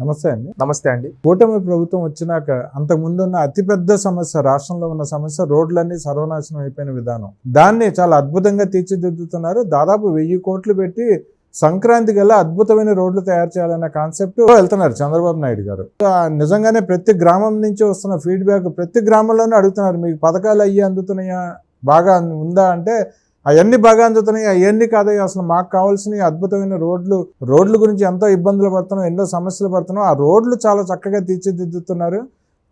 నమస్తే అండి. నమస్తే అండి. కూటమి ప్రభుత్వం వచ్చినాక అంతకుముందు ఉన్న అతిపెద్ద సమస్య రాష్ట్రంలో ఉన్న సమస్య రోడ్లన్నీ సర్వనాశనం అయిపోయిన విధానం. దాన్ని చాలా అద్భుతంగా తీర్చిదిద్దుతున్నారు. దాదాపు వెయ్యి కోట్లు పెట్టి సంక్రాంతి గల అద్భుతమైన రోడ్లు తయారు చేయాలన్న కాన్సెప్ట్ వెళ్తున్నారు చంద్రబాబు నాయుడు గారు. నిజంగానే ప్రతి గ్రామం నుంచి వస్తున్న ఫీడ్బ్యాక్ ప్రతి గ్రామంలోనూ అడుగుతున్నారు మీకు పథకాలు అయ్యి అందుతున్నాయా? బాగా ఉందా? అంటే అవన్నీ బాగా అందుతున్నాయి. అవన్నీ కాదయ్య అసలు మాకు కావాల్సిన అద్భుతమైన రోడ్లు రోడ్ల గురించి ఎంతో ఇబ్బందులు పడుతున్నాం ఎన్నో సమస్యలు పడుతున్నాం. ఆ రోడ్లు చాలా చక్కగా తీర్చిదిద్దుతున్నారు.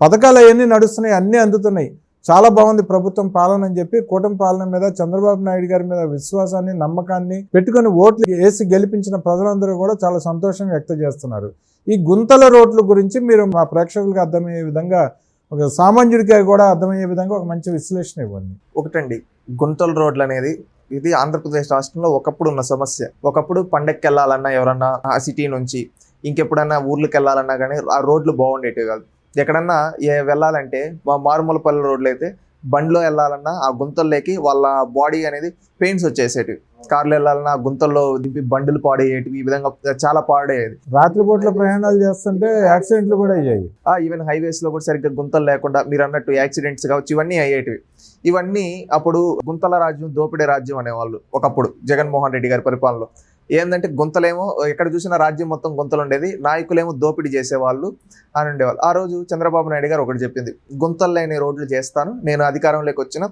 పథకాలు అవన్నీ నడుస్తున్నాయి అన్నీ అందుతున్నాయి. చాలా బాగుంది ప్రభుత్వం పాలన అని చెప్పి కూటమి పాలన మీద చంద్రబాబు నాయుడు గారి మీద విశ్వాసాన్ని నమ్మకాన్ని పెట్టుకుని ఓట్లు వేసి గెలిపించిన ప్రజలందరూ కూడా చాలా సంతోషం వ్యక్తం చేస్తున్నారు. ఈ గుంతల రోడ్ల గురించి మీరు మా ప్రేక్షకులకు అర్థమయ్యే విధంగా ఒక సామాన్యుడికి కూడా అర్థమయ్యే విధంగా ఒక మంచి విశ్లేషణ ఇవ్వండి. ఒకటండి గుంతల రోడ్లు అనేది ఇది ఆంధ్రప్రదేశ్ రాష్ట్రంలో ఒకప్పుడు ఉన్న సమస్య. ఒకప్పుడు పండక్కి వెళ్ళాలన్నా ఎవరన్నా ఆ సిటీ నుంచి ఇంకెప్పుడన్నా ఊర్లకు వెళ్ళాలన్నా కానీ ఆ రోడ్లు బాగుండేటివి కాదు. ఎక్కడన్నా ఏ వెళ్ళాలంటే మా మారుమూల పల్లె రోడ్లు అయితే బండిలో వెళ్ళాలన్నా ఆ గుంతల్లోకి వాళ్ళ బాడీ అనేది పెయిన్స్ వచ్చేసేటివి. కార్లు వెళ్ళాలన్నా గుంతల్లో దింపి బండులు పాడేటివి ఈ విధంగా చాలా పాడేది రాత్రిపూట్ల ప్రయాణాలు చేస్తుంటే యాక్సిడెంట్లు కూడా అయ్యాయి. ఆ ఈవెన్ హైవేస్లో కూడా సరిగ్గా గుంతలు లేకుండా మీరు అన్నట్టు యాక్సిడెంట్స్ కావచ్చు ఇవన్నీ అయ్యేటివి. ఇవన్నీ అప్పుడు గుంతల రాజ్యం దోపిడీ రాజ్యం అనేవాళ్ళు ఒకప్పుడు జగన్మోహన్ రెడ్డి గారి పరిపాలనలో. ఏంటంటే గుంతలేమో ఎక్కడ చూసినా రాజ్యం మొత్తం గుంతలు ఉండేది నాయకులేమో దోపిడీ చేసేవాళ్ళు అని ఉండేవాళ్ళు. ఆ రోజు చంద్రబాబు నాయుడు గారు ఒకటి చెప్పింది గుంతలు లేని రోడ్లు చేస్తాను నేను అధికారంలోకి వచ్చిన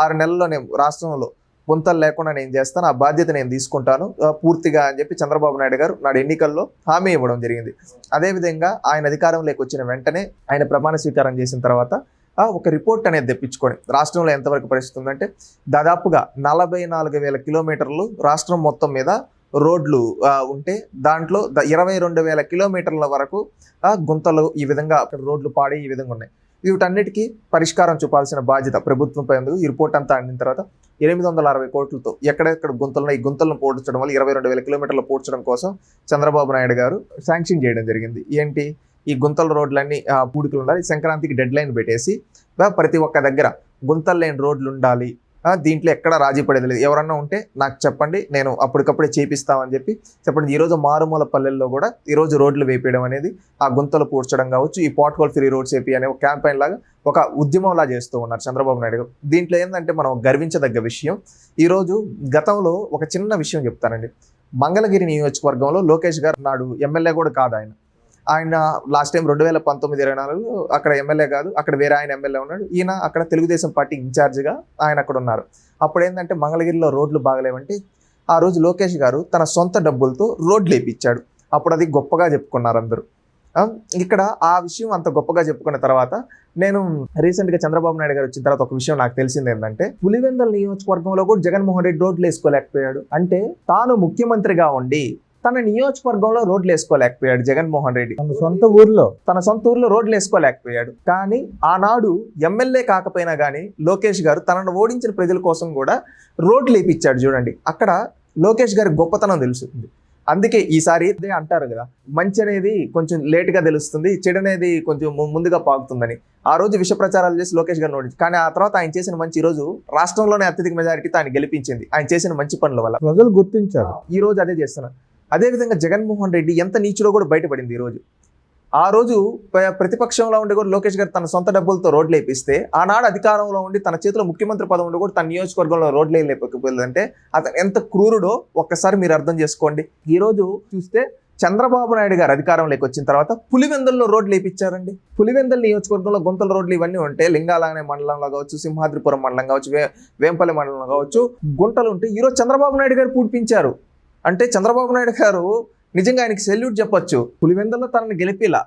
ఆరు నెలల్లో నేను రాష్ట్రంలో గుంతలు లేకుండా నేను చేస్తాను ఆ బాధ్యత నేను తీసుకుంటాను పూర్తిగా అని చెప్పి చంద్రబాబు నాయుడు గారు నాడు ఎన్నికల్లో హామీ ఇవ్వడం జరిగింది. అదేవిధంగా ఆయన అధికారంలోకి వచ్చిన వెంటనే ఆయన ప్రమాణ స్వీకారం చేసిన తర్వాత ఒక రిపోర్ట్ అనేది తెప్పించుకొని రాష్ట్రంలో ఎంతవరకు పరిస్థితి ఉందంటే దాదాపుగా నలభై నాలుగు వేల కిలోమీటర్లు రాష్ట్రం మొత్తం మీద రోడ్లు ఉంటే దాంట్లో ద- ఇరవై రెండు వేల కిలోమీటర్ల వరకు గుంతలు ఈ విధంగా అక్కడ రోడ్లు పాడి ఈ విధంగా ఉన్నాయి. వీటన్నిటికీ పరిష్కారం చూపాల్సిన బాధ్యత ప్రభుత్వంపై ఉంది. ఈ రిపోర్ట్ అంతా అందిన తర్వాత ఎనిమిది వందల అరవై కోట్లతో ఎక్కడెక్కడ గుంతలను ఈ గుంతలను పోడ్చడం వల్ల ఇరవై రెండు వేల కిలోమీటర్లు పోడ్చడం కోసం చంద్రబాబు నాయుడు గారు శాంక్షన్ చేయడం జరిగింది. ఏంటి? ఈ గుంతల రోడ్లన్నీ పూడికలు ఉండాలి. సంక్రాంతికి డెడ్ లైన్ పెట్టేసి ప్రతి ఒక్క దగ్గర గుంతలు లేని రోడ్లు ఉండాలి. దీంట్లో ఎక్కడ రాజీ పడేది లేదు. ఎవరన్నా ఉంటే నాకు చెప్పండి. నేను అప్పటికప్పుడే చేపిస్తామని చెప్పి చెప్పండి. ఈరోజు మారుమూల పల్లెల్లో కూడా ఈరోజు రోడ్లు వేపేయడం అనేది ఆ గుంతలు పూడ్చడం కావచ్చు ఈ పాట్ హోల్ ఫ్రీ రోడ్స్ వేపి అనే ఒక క్యాంపెయిన్ లాగా ఒక ఉద్యమంలా చేస్తూ ఉన్నారు చంద్రబాబు నాయుడు గారు. దీంట్లో ఏంటంటే మనం గర్వించదగ్గ విషయం ఈరోజు గతంలో ఒక చిన్న విషయం చెప్తానండి. మంగళగిరి నియోజకవర్గంలో లోకేష్ గారు నాడు ఎమ్మెల్యే కూడా కాదు ఆయన. ఆయన లాస్ట్ టైం రెండు వేల పంతొమ్మిది ఇరవై నాలుగు అక్కడ ఎమ్మెల్యే కాదు అక్కడ వేరే ఆయన ఎమ్మెల్యే ఉన్నాడు. ఈయన అక్కడ తెలుగుదేశం పార్టీ ఇన్ఛార్జ్గా ఆయన అక్కడ ఉన్నారు. అప్పుడు ఏంటంటే మంగళగిరిలో రోడ్లు బాగలేవంటే ఆ రోజు లోకేష్ గారు తన సొంత డబ్బులతో రోడ్లు వేపించాడు. అప్పుడు అది గొప్పగా చెప్పుకున్నారు అందరూ. ఇక్కడ ఆ విషయం అంత గొప్పగా చెప్పుకున్న తర్వాత నేను రీసెంట్గా చంద్రబాబు నాయుడు గారు వచ్చిన తర్వాత ఒక విషయం నాకు తెలిసింది ఏంటంటే పులివెందల నియోజకవర్గంలో కూడా జగన్మోహన్ రెడ్డి రోడ్లు వేసుకోలేకపోయాడు. అంటే తాను ముఖ్యమంత్రిగా ఉండి తన నియోజకవర్గంలో రోడ్లు వేసుకోలేకపోయాడు జగన్మోహన్ రెడ్డి. తన సొంత ఊర్లో. తన సొంత ఊర్లో రోడ్లు వేసుకోలేకపోయాడు. కానీ ఆనాడు ఎమ్మెల్యే కాకపోయినా కానీ లోకేష్ గారు తనను ఓడించిన ప్రజల కోసం కూడా రోడ్లు వేపించాడు చూడండి. అక్కడ లోకేష్ గారి గొప్పతనం తెలుస్తుంది. అందుకే ఈసారి ఇదే అంటారు కదా మంచి అనేది కొంచెం లేట్గా తెలుస్తుంది చెడు అనేది కొంచెం ముందుగా పాకుతుందని. ఆ రోజు విష ప్రచారాలు చేసి లోకేష్ గారిని ఓడించి కానీ ఆ తర్వాత ఆయన చేసిన మంచి ఈ రోజు రాష్ట్రంలోనే అత్యధిక మెజారిటీతో ఆయన గెలిపించింది. ఆయన చేసిన మంచి పనుల వల్ల. ప్రజలు గుర్తించారు. ఈ రోజు అదే చేస్తున్నారు. అదేవిధంగా జగన్మోహన్ రెడ్డి ఎంత నీచులో కూడా బయటపడింది ఈ రోజు. ఆ రోజు ప్రతిపక్షంలో ఉండి కూడా లోకేష్ గారు తన సొంత డబ్బులతో రోడ్లు వేపిస్తే ఆనాడు అధికారంలో ఉండి తన చేతిలో ముఖ్యమంత్రి పదం ఉండి కూడా తన నియోజకవర్గంలో రోడ్లు వేయలేకపోయిందంటే అతను ఎంత క్రూరుడో ఒక్కసారి మీరు అర్థం చేసుకోండి. ఈరోజు చూస్తే చంద్రబాబు నాయుడు గారు అధికారంలోకి వచ్చిన తర్వాత పులివెందుల్లో రోడ్లు వేయించారండి పులివెందుల నియోజకవర్గంలో గుంతల రోడ్లు ఇవన్నీ ఉంటే లింగాలనే మండలంలో కావచ్చు సింహాద్రిపురం మండలం కావచ్చు వే వేంపల్లి మండలంలో కావచ్చు గుంటలు ఉంటే ఈరోజు చంద్రబాబు నాయుడు గారు పూడ్పించారు. అంటే చంద్రబాబు నాయుడు గారు నిజంగా ఆయనకి సెల్యూట్ చెప్పొచ్చు. పులివెందుల్లో తనని గెలిపిలా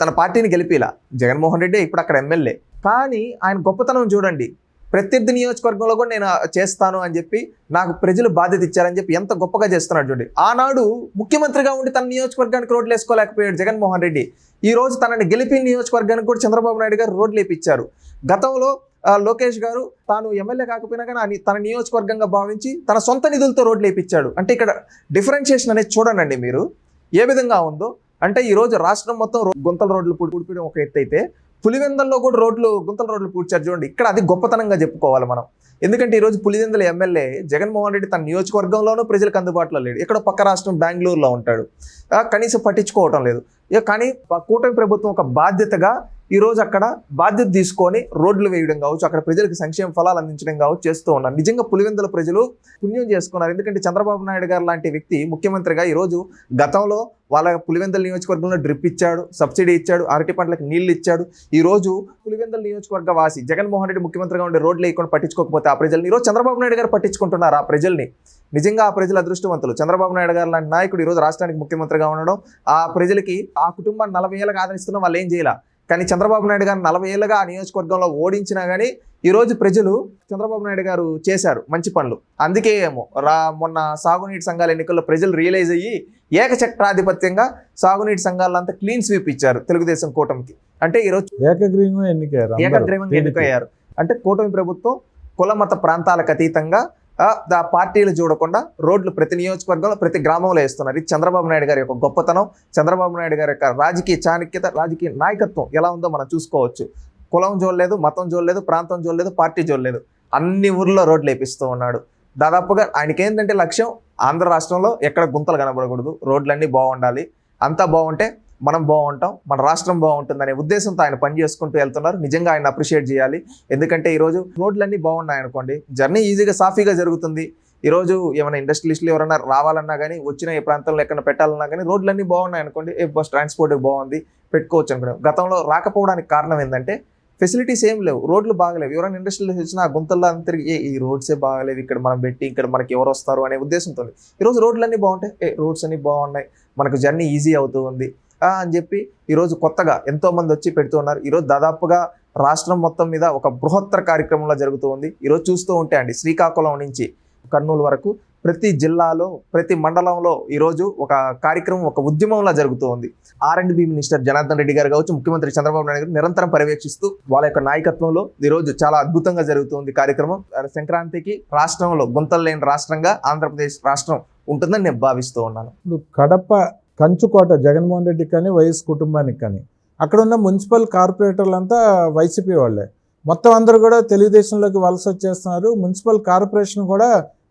తన పార్టీని గెలిపిలా. జగన్మోహన్ రెడ్డి ఇప్పుడు అక్కడ ఎమ్మెల్యే. కానీ ఆయన గొప్పతనం చూడండి. ప్రత్యర్థి నియోజకవర్గంలో కూడా నేను చేస్తాను అని చెప్పి నాకు ప్రజలు బాధ్యత ఇచ్చారని చెప్పి ఎంత గొప్పగా చేస్తున్నాడు చూడండి. ఆనాడు ముఖ్యమంత్రిగా ఉండి తన నియోజకవర్గానికి రోడ్లు వేసుకోలేకపోయాడు జగన్మోహన్ రెడ్డి. ఈ రోజు తనని గెలిపి నియోజకవర్గానికి కూడా చంద్రబాబు నాయుడు గారు రోడ్లు వేపించారు. గతంలో లోకేష్ గారు తాను ఎమ్మెల్యే కాకపోయినా కానీ తన నియోజకవర్గంగా భావించి తన సొంత నిధులతో రోడ్లు వేయించాడు అంటే ఇక్కడ డిఫరెన్షియేషన్ అనేది చూడనండి మీరు. ఏ విధంగా ఉందో అంటే ఈరోజు రాష్ట్రం మొత్తం రో- గుంతల రోడ్లు పూడిపూడిపోయడం ఒక ఎత్తు అయితే పులివెందల్లో కూడా రోడ్లు గుంతల రోడ్లు పూడ్చారు చూడండి. ఇక్కడ అది గొప్పతనంగా చెప్పుకోవాలి మనం. ఎందుకంటే ఈ రోజు పులివెందుల ఎమ్మెల్యే జగన్మోహన్ రెడ్డి తన నియోజకవర్గంలోనూ ప్రజలకు అందుబాటులో లేడు. ఇక్కడ పక్క రాష్ట్రం బెంగళూరులో ఉంటాడు. కనీసం పట్టించుకోవటం లేదు. ఇక కానీ కూటమి ప్రభుత్వం ఒక బాధ్యతగా ఈరోజు అక్కడ బాధ్యత తీసుకొని రోడ్లు వేయడం కావచ్చు అక్కడ ప్రజలకు సంక్షేమ ఫలాలు అందించడం కావచ్చు చేస్తూ ఉన్నారు. నిజంగా పులివెందుల ప్రజలు పుణ్యం చేసుకున్నారు. ఎందుకంటే చంద్రబాబు నాయుడు గారు లాంటి వ్యక్తి ముఖ్యమంత్రిగా ఈరోజు గతంలో వాళ్ళ పులివెందుల నియోజకవర్గంలో డ్రిప్ ఇచ్చాడు సబ్సిడీ ఇచ్చాడు అరటి పంటలకు నీళ్ళు ఇచ్చాడు. ఈరోజు పులివెందుల నియోజకవర్గ వాసి జగన్మోహన్ రెడ్డి ముఖ్యమంత్రిగా ఉండే రోడ్లు వేయకుండా పట్టించుకోకపోతే ఆ ప్రజల్ని ఈరోజు రోజు చంద్రబాబు నాయుడు గారు పట్టించుకుంటున్నారు ఆ ప్రజల్ని. నిజంగా ఆ ప్రజలు అదృష్టవంతులు. చంద్రబాబు నాయుడు గారు లాంటి నాయకుడు ఈరోజు రోజు రాష్ట్రానికి ముఖ్యమంత్రిగా ఉండడం ఆ ప్రజలకి ఆ కుటుంబాన్ని నలభై ఏళ్ళగా ఆదరిస్తున్న వాళ్ళు ఏం చేయాలి? కానీ చంద్రబాబు నాయుడు గారు నలభై ఏళ్ళగా ఆ నియోజకవర్గంలో ఓడించినా కానీ ఈ రోజు ప్రజలు చంద్రబాబు నాయుడు గారు చేశారు మంచి పనులు అందుకే ఏమో రా మొన్న సాగునీటి సంఘాల ఎన్నికల్లో ప్రజలు రియలైజ్ అయ్యి ఏకచక్రాధిపత్యంగా సాగునీటి సంఘాలంతా క్లీన్ స్వీప్ ఇచ్చారు తెలుగుదేశం కూటమికి అంటే ఈరోజు ఏకగ్రీవంగా ఎన్నికయ్యారు. ఏకగ్రీవంగా. ఎన్నికయ్యారు అంటే కూటమి ప్రభుత్వం కుల మత ప్రాంతాలకు అతీతంగా ఆ, దా పార్టీలు చూడకుండా రోడ్లు ప్రతి నియోజకవర్గంలో ప్రతి గ్రామంలో వేస్తున్నారు. ఇది చంద్రబాబు నాయుడు గారి యొక్క గొప్పతనం. చంద్రబాబు నాయుడు గారి యొక్క రాజకీయ చాణక్యత రాజకీయ నాయకత్వం ఎలా ఉందో మనం చూసుకోవచ్చు. కులం చూడలేదు మతం చూడలేదు ప్రాంతం చూడలేదు పార్టీ చూడలేదు. అన్ని ఊర్లో రోడ్లు వేపిస్తూ ఉన్నాడు. దాదాపుగా ఆయనకి ఏంటంటే లక్ష్యం ఆంధ్ర రాష్ట్రంలో ఎక్కడ గుంతలు కనబడకూడదు. రోడ్లన్నీ బాగుండాలి. అంతా బాగుంటే మనం బాగుంటాం మన రాష్ట్రం బాగుంటుంది అనే ఉద్దేశంతో ఆయన పని చేసుకుంటూ వెళ్తున్నారు. నిజంగా ఆయన అప్రిషియేట్ చేయాలి. ఎందుకంటే ఈరోజు రోడ్లన్నీ బాగున్నాయి అనుకోండి. జర్నీ ఈజీగా సాఫీగా జరుగుతుంది. ఈరోజు ఏమైనా ఇండస్ట్రియలిస్టులు ఎవరైనా రావాలన్నా కానీ వచ్చిన ఏ ప్రాంతంలో ఎక్కడ పెట్టాలన్నా కానీ రోడ్లన్నీ బాగున్నాయి అనుకోండి. ఏ బస్ ట్రాన్స్పోర్ట్ బాగుంది పెట్టుకోవచ్చు అనుకున్నాం. గతంలో రాకపోవడానికి కారణం ఏంటంటే ఫెసిలిటీస్ ఏం లేవు. రోడ్లు బాగలేవు. ఎవరైనా ఇండస్ట్రీలో వచ్చినా ఆ గుంతల్లో అందరికి ఈ రోడ్సే బాగలేవు ఇక్కడ మనం పెట్టి ఇక్కడ మనకి ఎవరు వస్తారు? అనే ఉద్దేశంతో ఈరోజు రోడ్లన్నీ బాగుంటాయి. ఏ రోడ్స్ అన్నీ బాగున్నాయి. మనకు జర్నీ ఈజీ అవుతూ ఉంది. అని చెప్పి ఈరోజు కొత్తగా ఎంతోమంది వచ్చి పెడుతున్నారు ఈరోజు దాదాపుగా రాష్ట్రం మొత్తం మీద ఒక బృహత్తర కార్యక్రమంలో జరుగుతూ ఉంది. ఈరోజు చూస్తూ ఉంటే అండి శ్రీకాకుళం నుంచి కర్నూలు వరకు ప్రతి జిల్లాలో ప్రతి మండలంలో ఈరోజు ఒక కార్యక్రమం ఒక ఉద్యమంలా జరుగుతూ ఉంది. R and B minister Janardhan Reddy గారు కావచ్చు ముఖ్యమంత్రి చంద్రబాబు నాయుడు గారు నిరంతరం పర్యవేక్షిస్తూ వాళ్ళ యొక్క నాయకత్వంలో ఈరోజు చాలా అద్భుతంగా జరుగుతుంది కార్యక్రమం. సంక్రాంతికి రాష్ట్రంలో గుంతలు లేని రాష్ట్రంగా ఆంధ్రప్రదేశ్ రాష్ట్రం ఉంటుందని నేను భావిస్తూ ఉన్నాను. ఇప్పుడు కడప కంచుకోట జగన్మోహన్ రెడ్డికి కానీ వైఎస్ కుటుంబానికి కానీ. అక్కడ ఉన్న మున్సిపల్ కార్పొరేటర్లంతా వైసీపీ వాళ్ళే. మొత్తం అందరూ కూడా తెలుగుదేశంలోకి వలస వచ్చేస్తున్నారు. మున్సిపల్ కార్పొరేషన్ కూడా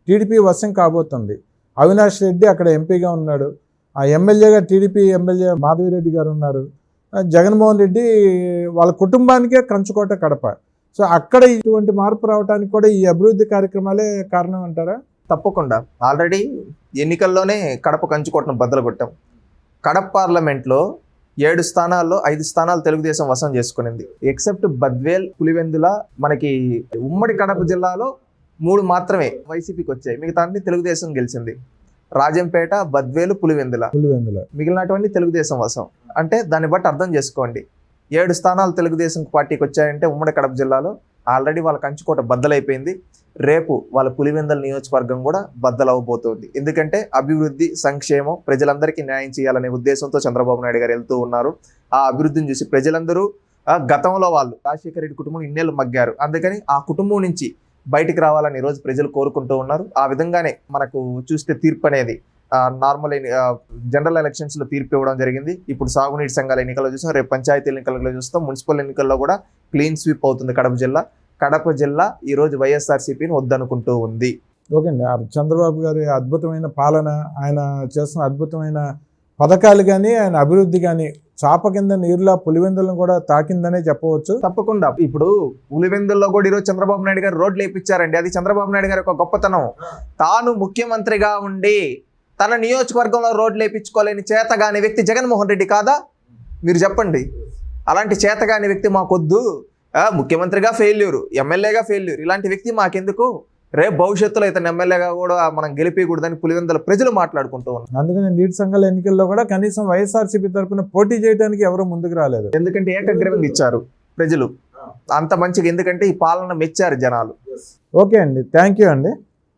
టీడీపీ వశం కాబోతుంది. అవినాష్ రెడ్డి అక్కడ ఎంపీగా ఉన్నాడు. ఆ ఎమ్మెల్యేగా టీడీపీ ఎమ్మెల్యే మాధవిరెడ్డి గారు ఉన్నారు. జగన్మోహన్ రెడ్డి వాళ్ళ కుటుంబానికే కంచుకోట కడప. సో అక్కడ ఇటువంటి మార్పు రావడానికి కూడా ఈ అభివృద్ధి కార్యక్రమాలే కారణం అంటారా? తప్పకుండా. ఆల్రెడీ ఎన్నికల్లోనే కడప కంచుకోటను బద్దలు కొట్టాం. కడప పార్లమెంట్లో ఏడు స్థానాల్లో ఐదు స్థానాలు తెలుగుదేశం వశం చేసుకునింది. ఎక్సెప్ట్ బద్వేల్ పులివెందుల మనకి ఉమ్మడి కడప జిల్లాలో మూడు మాత్రమే వైసీపీకి వచ్చాయి. మిగతా అన్ని తెలుగుదేశం గెలిచింది. రాజంపేట బద్వేలు పులివెందుల. పులివెందుల. మిగిలినటువంటి తెలుగుదేశం వశం. అంటే దాన్ని బట్టి అర్థం చేసుకోండి. ఏడు స్థానాలు తెలుగుదేశం పార్టీకి వచ్చాయంటే ఉమ్మడి కడప జిల్లాలో ఆల్రెడీ వాళ్ళ కంచుకోట బద్దలైపోయింది. రేపు వాళ్ళ పులివెందల నియోజకవర్గం కూడా బద్దలవబోతోంది ఎందుకంటే అభివృద్ధి సంక్షేమం ప్రజలందరికీ న్యాయం చేయాలనే ఉద్దేశంతో చంద్రబాబు నాయుడు గారు వెళ్తూ ఉన్నారు. ఆ అభివృద్ధిని చూసి ప్రజలందరూ గతంలో వాళ్ళు రాజశేఖర రెడ్డి కుటుంబం ఇన్నేళ్ళు మగ్గారు. అందుకని ఆ కుటుంబం నుంచి బయటికి రావాలని ఈరోజు ప్రజలు కోరుకుంటూ ఉన్నారు. ఆ విధంగానే మనకు చూస్తే తీర్పు అనేది నార్మల్ జనరల్ ఎలక్షన్స్లో తీర్పు ఇవ్వడం జరిగింది. ఇప్పుడు సాగునీటి సంఘాల ఎన్నికల్లో చూస్తాం రేపు పంచాయతీ ఎన్నికల్లో చూస్తాం. మున్సిపల్ ఎన్నికల్లో కూడా క్లీన్ స్వీప్ అవుతుంది కడప జిల్లా. కడప జిల్లా ఈ రోజు వైఎస్ఆర్సీపీని వద్దనుకుంటూ ఉంది. ఓకే అండి. చంద్రబాబు గారి అద్భుతమైన పాలన ఆయన చేస్తున్న అద్భుతమైన పథకాలు కానీ ఆయన అభివృద్ధి కానీ చాప కింద నీరులా పులివెందులను కూడా తాకిందనే చెప్పవచ్చు. తప్పకుండా. ఇప్పుడు పులివెందుల్లో కూడా ఈరోజు చంద్రబాబు నాయుడు గారు రోడ్లు వేయించారండి అది చంద్రబాబు నాయుడు గారి యొక్క గొప్పతనం. తాను ముఖ్యమంత్రిగా ఉండి తన నియోజకవర్గంలో రోడ్లు వేయించుకోలేని చేతగాని వ్యక్తి జగన్మోహన్ రెడ్డి కాదా? మీరు చెప్పండి. అలాంటి చేతగాని వ్యక్తి మాకొద్దు. ముఖ్యమంత్రిగా ఫెయిల్యూర్ ఎమ్మెల్యేగా ఫెయిల్యూర్ ఇలాంటి వ్యక్తి మాకెందుకు? రేపు భవిష్యత్తులో ఇతను ఎమ్మెల్యేగా కూడా మనం గెలిపించకూడదని పులివెందుల ప్రజలు మాట్లాడుకుంటూ ఉన్నారు. అందుకని నీటి సంఘాల ఎన్నికల్లో కూడా కనీసం వైఎస్ఆర్సీపీ తరఫున పోటీ చేయడానికి ఎవరు ముందుకు రాలేదు. ఎందుకంటే ఏకగ్రీవంగా ఇచ్చారు ప్రజలు. అంత మంచిగా ఎందుకంటే ఈ పాలన మెచ్చారు జనాలు. ఓకే అండి. థ్యాంక్ యూ అండి.